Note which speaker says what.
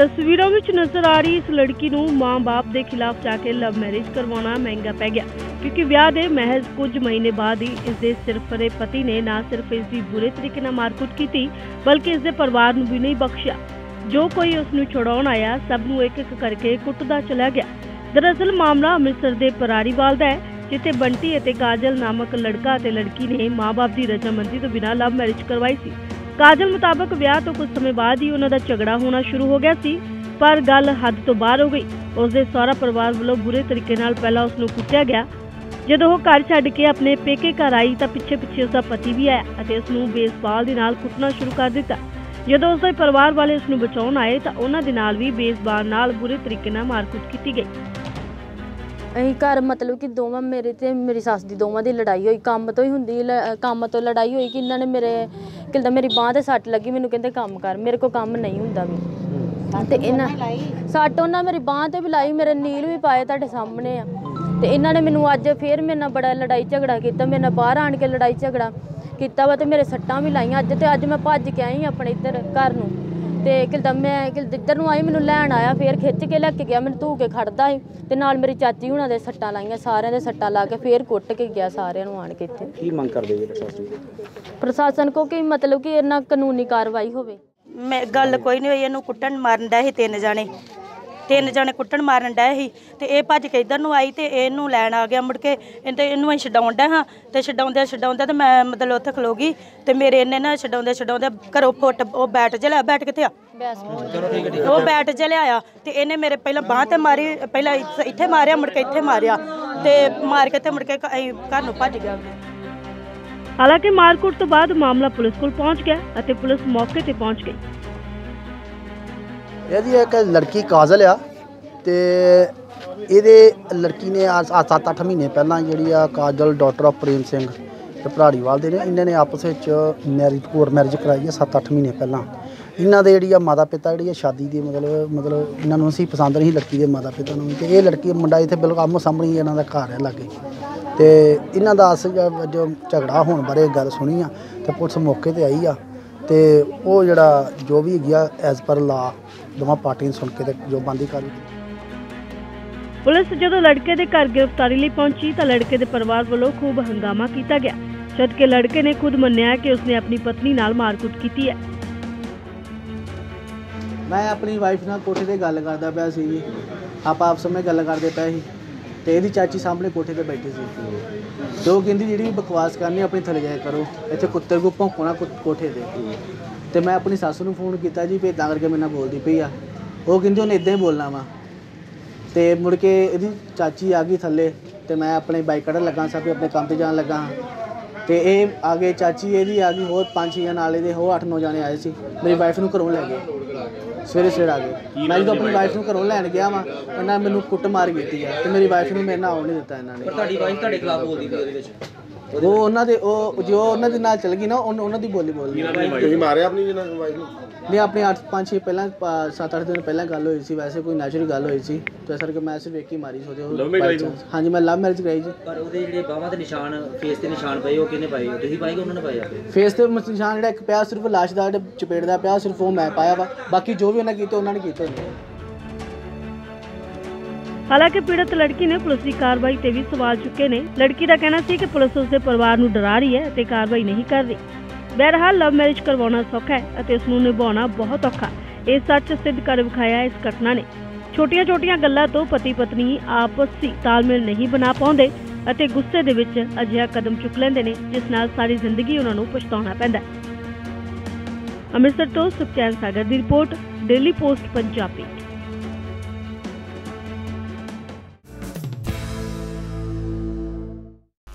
Speaker 1: ਤਸਵੀਰਾਂ ਵਿੱਚ ਨਜ਼ਰ ਆ ਰਹੀ ਇਸ ਲੜਕੀ ਨੂੰ ਮਾਂ-ਬਾਪ ਦੇ ਖਿਲਾਫ ਜਾ ਕੇ ਲਵ ਮੈਰਿਜ ਕਰਵਾਉਣਾ ਮਹਿੰਗਾ ਪੈ ਗਿਆ। ਕਿਉਂਕਿ ਵਿਆਹ ਦੇ ਮਹਿਜ਼ ਕੁਝ ਮਹੀਨੇ ਬਾਅਦ ਹੀ ਇਸ ਦੇ ਸਿਰਫਰੇ ਪਤੀ ਨੇ ਨਾ ਸਿਰਫ ਇਸ ਦੀ ਬੁਰੇ ਤਰੀਕੇ ਨਾਲ ਮਾਰਕੁੱਟ ਕੀਤੀ, ਬਲਕਿ ਇਸ ਦੇ ਪਰਿਵਾਰ ਨੂੰ ਵੀ ਨਹੀਂ ਬਖਸ਼ਿਆ। ਜੋ ਕੋਈ ਉਸ ਨੂੰ ਛੁਡਾਉਣ ਆਇਆ, ਸਭ ਨੂੰ ਇੱਕ ਇੱਕ ਕਰਕੇ ਕੁੱਟਦਾ ਚਲਾ ਗਿਆ। ਦਰਅਸਲ ਮਾਮਲਾ ਅੰਮ੍ਰਿਤਸਰ ਦੇ ਪਰਾਰੀਵਾਲ ਦਾ ਹੈ, ਜਿੱਥੇ ਬੰਟੀ ਅਤੇ ਕਾਜਲ ਨਾਮਕ ਲੜਕਾ ਅਤੇ ਲੜਕੀ ਨੇ ਮਾਂ-ਬਾਪ ਦੀ ਰਜਾਮੰਦੀ ਤੋਂ ਬਿਨਾਂ ਲਵ ਮੈਰਿਜ ਕਰਵਾਈ ਸੀ। ਕਾਜਲ ਮੁਤਾਬਕ ਵਿਆਹ ਤੋਂ ਕੁਝ ਸਮੇਂ ਬਾਅਦ ਹੀ ਉਹਨਾਂ ਦਾ ਝਗੜਾ ਹੋਣਾ ਸ਼ੁਰੂ ਹੋ ਗਿਆ ਸੀ, ਪਰ ਗੱਲ ਹੱਦ ਤੋਂ ਬਾਹਰ ਹੋ ਗਈ। ਉਸ ਦੇ ਸਹੁਰਾ ਪਰਿਵਾਰ ਵੱਲੋਂ ਬੁਰੇ ਤਰੀਕੇ ਨਾਲ ਪਹਿਲਾਂ ਉਸ ਨੂੰ ਕੁੱਟਿਆ ਗਿਆ। ਜਦੋਂ ਉਹ ਘਰ ਛੱਡ ਕੇ ਆਪਣੇ ਪੇਕੇ ਘਰ ਆਈ ਤਾਂ ਪਿੱਛੇ ਪਿੱਛੇ ਉਸ ਦਾ ਪਤੀ ਵੀ ਆਇਆ ਅਤੇ ਉਸ ਨੂੰ ਬੇਸਬਾਲ ਦੇ ਨਾਲ ਕੁੱਟਣਾ ਸ਼ੁਰੂ ਕਰ ਦਿੱਤਾ। ਜਦੋਂ ਉਸ ਦੇ ਪਰਿਵਾਰ ਵਾਲੇ ਉਸ ਨੂੰ ਬਚਾਉਣ ਆਏ ਤਾਂ ਉਹਨਾਂ ਦੇ ਨਾਲ ਵੀ ਬੇਸਬਾਲ ਨਾਲ ਬੁਰੇ ਤਰੀਕੇ ਨਾਲ ਮਾਰਕੁੱਟ ਕੀਤੀ ਗਈ।
Speaker 2: ਅਸੀਂ ਘਰ ਮਤਲਬ ਕਿ ਦੋਵਾਂ ਮੇਰੇ ਤੇ ਮੇਰੀ ਸੱਸ ਦੀ ਦੋਵਾਂ ਦੀ ਲੜਾਈ ਹੋਈ। ਕੰਮ ਤੋਂ ਹੀ ਹੁੰਦੀ ਲ- ਕੰਮ ਤੋਂ ਲੜਾਈ ਹੋਈ ਕਿ ਇਹਨਾਂ ਨੇ ਮੇਰੇ ਕਿਲਦਾ ਮੇਰੀ ਬਾਹ ਤੇ ਸੱਟ ਲੱਗੀ, ਮੈਨੂੰ ਕਹਿੰਦੇ ਕੰਮ ਕਰ, ਮੇਰੇ ਕੋਲ ਕੰਮ ਨਹੀਂ ਹੁੰਦਾ ਵੀ। ਤੇ ਇਹਨਾਂ ਸੱਟ ਉਹਨਾਂ ਮੇਰੀ ਬਾਹ ਤੇ ਵੀ ਲਾਈ, ਮੇਰੇ ਨੀਲ ਵੀ ਪਾਏ ਤੁਹਾਡੇ ਸਾਹਮਣੇ ਆ। ਤੇ ਇਹਨਾਂ ਨੇ ਮੈਨੂੰ ਅੱਜ ਫੇਰ ਮੇਰੇ ਨਾਲ ਬੜਾ ਲੜਾਈ ਝਗੜਾ ਕੀਤਾ, ਮੇਰੇ ਨਾਲ ਬਾਹਰ ਆਣ ਕੇ ਲੜਾਈ ਝਗੜਾ ਕੀਤਾ ਵਾ ਤੇ ਮੇਰੇ ਸੱਟਾਂ ਵੀ ਲਾਈਆਂ। ਅੱਜ ਤੇ ਅੱਜ ਮੈਂ ਭੱਜ ਕੇ ਆਈ ਆਪਣੇ ਇੱਧਰ, ਘਰ ਨੂੰ। ਤੇ ਕਿਲਦਾ ਮੈਂ ਕਿਲਦਾ ਇੱਧਰ ਨੂੰ ਆਈ ਮੈਨੂੰ ਲੈਣ ਆਇਆ ਫੇਰ ਖਿੱਚ ਕੇ ਲੈ ਕੇ ਗਿਆ ਮੈਨੂੰ ਧੂ ਕੇ ਖੜਦਾ ਸੀ ਤੇ ਨਾਲ ਮੇਰੀ ਚਾਚੀ ਹੁਣਾਂ ਦੇ ਸੱਟਾਂ ਲਾਈਆਂ ਸਾਰਿਆਂ ਦੇ ਸੱਟਾਂ ਲਾ ਕੇ ਫੇਰ ਕੁੱਟ ਕੇ ਗਿਆ ਸਾਰਿਆਂ ਨੂੰ ਆਣ ਕੇ ਇੱਥੇ।
Speaker 3: ਕੀ ਮੰਗ ਕਰਦੇ ਜੀ ਪ੍ਰਸ਼ਾਸਨ
Speaker 2: ਪ੍ਰਸ਼ਾਸਨ ਕੋ ਕਿ ਮਤਲਬ ਕਿ ਇਹਨਾਂ ਕਾਨੂੰਨੀ ਕਾਰਵਾਈ ਹੋਵੇ?
Speaker 4: ਮੈਂ ਗੱਲ ਕੋਈ ਨਹੀਂ ਹੋਈ ਇਹਨੂੰ ਕੁੱਟਣ ਮਾਰਨ ਡਏ ਸੀ ਤਿੰਨ ਜਾਣੇ। ਤਿੰਨ ਜਾਣੇ ਕੁੱਟਣ ਮਾਰਨ ਡਏ ਸੀ ਤੇ ਇਹ ਭੱਜ ਕੇ ਇਧਰ ਨੂੰ ਆਈ ਤੇ ਇਹਨੂੰ ਲੈਣ ਆ ਗਿਆ ਮੁੜ ਕੇ। ਇਹਦੇ ਇਹਨੂੰ ਅਸੀਂ ਛਡਾਉਣ ਡਏ ਹਾਂ ਤੇ ਛਡਾਉਂਦੇ ਛਡਾਉਂਦੇ ਤੇ ਮੈਂ ਮਤਲਬ ਉੱਥੇ ਖਲੋ ਗਈ ਤੇ ਮੇਰੇ ਇਹਨੇ ਨਾ ਛਡਾਉਂਦੇ ਛਡਾਉਂਦੇ ਘਰੋਂ ਫੁੱਟ ਉਹ ਬੈਟ ਜਿਹਾ ਬੈਠ ਕਿੱਥੇ ਆ? ਉਹ ਬੈਟ ਜਿਹਾ ਲਿਆਇਆ ਤੇ ਇਹਨੇ ਮੇਰੇ ਪਹਿਲਾਂ ਬਾਹ ਤੇ ਮਾਰੀ, ਪਹਿਲਾਂ ਇੱਥੇ- ਮਾਰਿਆ, ਮੁੜ ਕੇ ਇੱਥੇ ਮਾਰਿਆ ਤੇ ਮਾਰ ਕੇ ਤੇ ਮੁੜ ਕੇ ਘਰ ਨੂੰ ਭੱਜ ਗਿਆ
Speaker 1: ਹਾਲਾਂਕਿ ਮਾਰਕੁੱਟ ਤੋਂ ਬਾਅਦ ਮਾਮਲਾ ਪੁਲਿਸ ਕੋਲ ਪਹੁੰਚ ਗਿਆ ਅਤੇ ਪੁਲਿਸ ਮੌਕੇ ਤੇ ਪਹੁੰਚ ਗਈ।
Speaker 5: ਇਹਦੀ ਇੱਕ ਲੜਕੀ ਕਾਜ਼ਲ ਆ ਤੇ ਇਹਦੇ ਲੜਕੀ ਨੇ ਆ 7-8 ਮਹੀਨੇ ਪਹਿਲਾਂ ਜਿਹੜੀ ਆ ਕਾਜਲ ਡਾਟਰ ਆਫ ਪ੍ਰੇਮ ਸਿੰਘ ਤੇ ਭਰਾੜੀਵਾਲ ਦੇ ਨੇ, ਇਹਨਾਂ ਨੇ ਆਪਸ ਵਿੱਚ ਮੈਰਿਜ ਕੋਰ ਮੈਰਿਜ ਕਰਾਈ ਆ 7-8 ਮਹੀਨੇ ਪਹਿਲਾਂ। ਇਹਨਾਂ ਦੇ ਜਿਹੜੀ ਆ ਮਾਤਾ ਪਿਤਾ ਜਿਹੜੀ ਆ ਸ਼ਾਦੀ ਦੀ ਮਤਲਬ ਮਤਲਬ ਇਹਨਾਂ ਨੂੰ ਅਸੀਂ ਪਸੰਦ ਨਹੀਂ ਲੜਕੀ ਦੇ ਮਾਤਾ ਪਿਤਾ ਨੂੰ। ਤੇ ਇਹ ਲੜਕੀ ਮੁੰਡਾ ਇੱਥੇ ਬਿਲਕੁਲ ਆਮੋ ਸਾਹਮਣੇ ਇਹਨਾਂ ਦਾ ਘਰ ਹੈ ਲਾਗੇ। ਤੇ ਇਹਨਾਂ ਦਾ ਅਸ ਜੋ ਝਗੜਾ ਹੋਣ ਬਾਰੇ ਗੱਲ ਸੁਣੀ ਆ ਤੇ ਪੁਲਿਸ ਮੌਕੇ ਤੇ ਆਈ ਆ। ਤੇ ਉਹ ਜਿਹੜਾ ਜੋ ਵੀ ਗਿਆ ਐਜ਼ ਪਰ ਲਾ ਦੋਵਾਂ ਪਾਰਟੀਆਂ ਨੂੰ ਸੁਣ ਕੇ ਤੇ ਜੋ ਬੰਦੀ ਕਰ
Speaker 1: ਪੁਲਿਸ ਜਦੋਂ ਲੜਕੇ ਦੇ ਘਰ ਗ੍ਰਿਫਤਾਰੀ ਲਈ ਪਹੁੰਚੀ ਤਾਂ ਲੜਕੇ ਦੇ ਪਰਿਵਾਰ ਵੱਲੋਂ ਖੂਬ ਹੰਗਾਮਾ ਕੀਤਾ ਗਿਆ ਜਦ ਕਿ ਲੜਕੇ ਨੇ ਖੁਦ ਮੰਨਿਆ ਕਿ ਉਸਨੇ ਆਪਣੀ ਪਤਨੀ ਨਾਲ ਮਾਰਕੁੱਟ ਕੀਤੀ ਹੈ।
Speaker 6: ਮੈਂ ਆਪਣੀ ਵਾਈਫ ਨਾਲ ਕੋਠੇ ਤੇ ਗੱਲ ਕਰਦਾ ਪਿਆ ਸੀ ਜੀ। ਆਪਾਂ ਆਪਸ ਵਿੱਚ ਗੱਲ ਕਰਦੇ ਪਏ ਸੀ। ਤੇ ਇਹਦੀ ਚਾਚੀ ਸਾਹਮਣੇ ਕੋਠੇ ਤੇ ਬੈਠੀ ਸੀ। ਤੇ ਉਹ ਕਹਿੰਦੀ, ਜਿਹੜੀ ਬਕਵਾਸ ਕਰਨੀ ਆਪਣੀ ਥੱਲੇ ਜਾਇਆ ਕਰੋ। ਇੱਥੇ ਕੁੱਤੇ ਕੋ ਭੌਂਕਣਾ ਕੁ- ਕੋਠੇ ਤੇ। ਤੇ ਮੈਂ ਆਪਣੀ ਸੱਸ ਨੂੰ ਫੋਨ ਕੀਤਾ ਜੀ, ਵੀ ਤਾਂ ਕਰਕੇ ਮੇਰੇ ਨਾਲ ਬੋਲਦੀ ਪਈ ਆ। ਉਹ ਕਹਿੰਦੀ, ਉਹਨੇ ਇਦਾਂ ਹੀ ਬੋਲਣਾ ਵਾ। ਤੇ ਮੁੜ ਕੇ ਇਹਦੀ ਚਾਚੀ ਆ ਗਈ ਥੱਲੇ, ਤੇ ਮੈਂ ਆਪਣੇ ਬਾਈਕ ਕੱਢਣ ਲੱਗਾ ਸਾਂ, ਵੀ ਆਪਣੇ ਕੰਮ ਤੇ ਜਾਣ ਲੱਗਾ ਹਾਂ। ਤੇ ਇਹ ਆ ਗਏ ਚਾਚੀ, ਇਹਦੀ ਆ ਗਈ ਹੋਰ ਪੰਜ ਛੇ ਜਣ, ਨਾਲ ਦੇ ਹੋਰ 8-9 ਜਾਣੇ ਆਏ ਸੀ। ਮੇਰੀ ਵਾਈਫ ਨੂੰ ਘਰੋਂ ਲੈ ਗਏ। ਸਵੇਰੇ ਸਵੇਰੇ ਆ ਗਏ। ਮੈਂ ਜਦੋਂ ਆਪਣੀ ਵਾਈਫ ਨੂੰ ਘਰੋਂ ਲੈਣ ਗਿਆ ਵਾਂ ਇਹਨਾਂ ਨੇ ਮੈਨੂੰ ਕੁੱਟ ਮਾਰ ਕੀਤੀ ਆ ਤੇ ਮੇਰੀ ਵਾਈਫ ਨੂੰ ਮੇਰੇ ਨਾਲ ਆਉਣ ਨਹੀਂ ਦਿੱਤਾ ਇਹਨਾਂ ਨੇ।
Speaker 3: ਤੁਹਾਡੀ ਵਾਈਫ ਤੁਹਾਡੇ ਖਿਲਾਫ ਬੋਲਦੀ ਪਈ ਉਹਦੇ ਵਿੱਚ?
Speaker 6: ਉਹ ਉਹਨਾਂ ਦੇ ਉਹ ਜੋ ਉਹਨਾਂ ਦੇ ਨਾਲ ਚਲ ਗਈ ਨਾ ਉਹਨਾਂ ਉਹਨਾਂ ਦੀ ਬੋਲੀ ਬੋਲਦੀ
Speaker 7: ਤੁਸੀਂ ਮਾਰਿਆ ਆਪਣੀ ਜਿਹਨਾਂ ਵਾਈਫ ਨੂੰ?
Speaker 6: ਨਹੀਂ ਆਪਣੇ 8 5 6 ਪਹਿਲਾਂ 7-8 ਦਿਨ ਪਹਿਲਾਂ ਗੱਲ ਹੋਈ ਸੀ ਵੈਸੇ ਕੋਈ ਨੈਚੁਰਲ ਗੱਲ ਹੋਈ ਸੀ ਤੇ ਸਰ ਕਿ ਮੈਂ ਸਿਰਫ ਇੱਕ ਹੀ ਮਾਰੀ ਸੋਦੇ ਉਹ ਹਾਂਜੀ ਮੈਂ ਲਵ ਮੈਰਿਜ ਕਰਾਈ ਜੀ।
Speaker 3: ਪਰ ਉਹਦੇ ਜਿਹੜੇ ਬਾਹਾਂ ਦੇ ਨਿਸ਼ਾਨ ਫੇਸ ਤੇ ਨਿਸ਼ਾਨ ਪਏ ਉਹ ਕਿਹਨੇ ਪਾਏ? ਤੁਸੀਂ ਪਾਏ ਕਿ ਉਹਨਾਂ ਨੇ ਪਾਏ ਆ?
Speaker 6: ਫੇਸ ਤੇ ਨਿਸ਼ਾਨ ਜਿਹੜਾ ਇੱਕ ਪਿਆ ਸਿਰਫ ਲਾਸ਼ ਦਾ ਜਿਹੜਾ ਚਪੇੜ ਦਾ ਪਿਆ ਸਿਰਫ ਉਹ ਮੈਂ ਪਾਇਆ ਵਾ। ਬਾਕੀ ਜੋ ਵੀ ਉਹਨਾਂ ਕੀਤੇ ਉਹਨਾਂ ਨੇ ਕੀਤੇ ਨੇ।
Speaker 1: ਹਾਲਾਂਕਿ ਪੀੜਤ ਲੜਕੀ ਨੇ ਪੁਲਿਸ ਦੀ ਕਾਰਵਾਈ ਤੇ ਵੀ ਸਵਾਲ ਚੁੱਕੇ ਨੇ। ਲੜਕੀ ਦਾ ਕਹਿਣਾ ਸੀ ਕਿ ਪੁਲਿਸ ਉਸਦੇ ਪਰਿਵਾਰ ਨੂੰ ਡਰਾ ਰਹੀ ਹੈ ਅਤੇ ਕਾਰਵਾਈ ਨਹੀਂ ਕਰ ਰਹੀ। ਬਹਰਹਾਲ ਲਵ ਮੈਰਿਜ ਕਰਵਾਉਣਾ ਸੌਖਾ ਹੈ ਅਤੇ ਉਸ ਨੂੰ ਨਿਭਾਉਣਾ ਬਹੁਤ ਔਖਾ ਇਹ ਸੱਚ ਸਿੱਧ ਕਰ ਵਿਖਾਇਆ ਇਸ ਘਟਨਾ ਨੇ। ਛੋਟੀਆਂ-ਛੋਟੀਆਂ ਗੱਲਾਂ ਤੋਂ ਪਤੀ ਪਤਨੀ ਆਪਸੀ ਤਾਲਮੇਲ ਨਹੀਂ ਬਣਾ ਪਾਉਂਦੇ ਅਤੇ ਗੁੱਸੇ ਦੇ ਵਿੱਚ ਅਜਿਹਾ ਕਦਮ ਚੁੱਕ ਲੈਂਦੇ ਨੇ, ਜਿਸ ਨਾਲ ਸਾਰੀ ਜ਼ਿੰਦਗੀ ਉਹਨਾਂ ਨੂੰ ਪਛਤਾਉਣਾ ਪੈਂਦਾ ਹੈ। ਅੰਮ੍ਰਿਤਸਰ ਤੋਂ ਸੁਖਚੈਨ ਸਾਗਰ ਦੀ ਰਿਪੋਰਟ, ਡੇਲੀ ਪੋਸਟ, ਪੰਜਾਬੀ।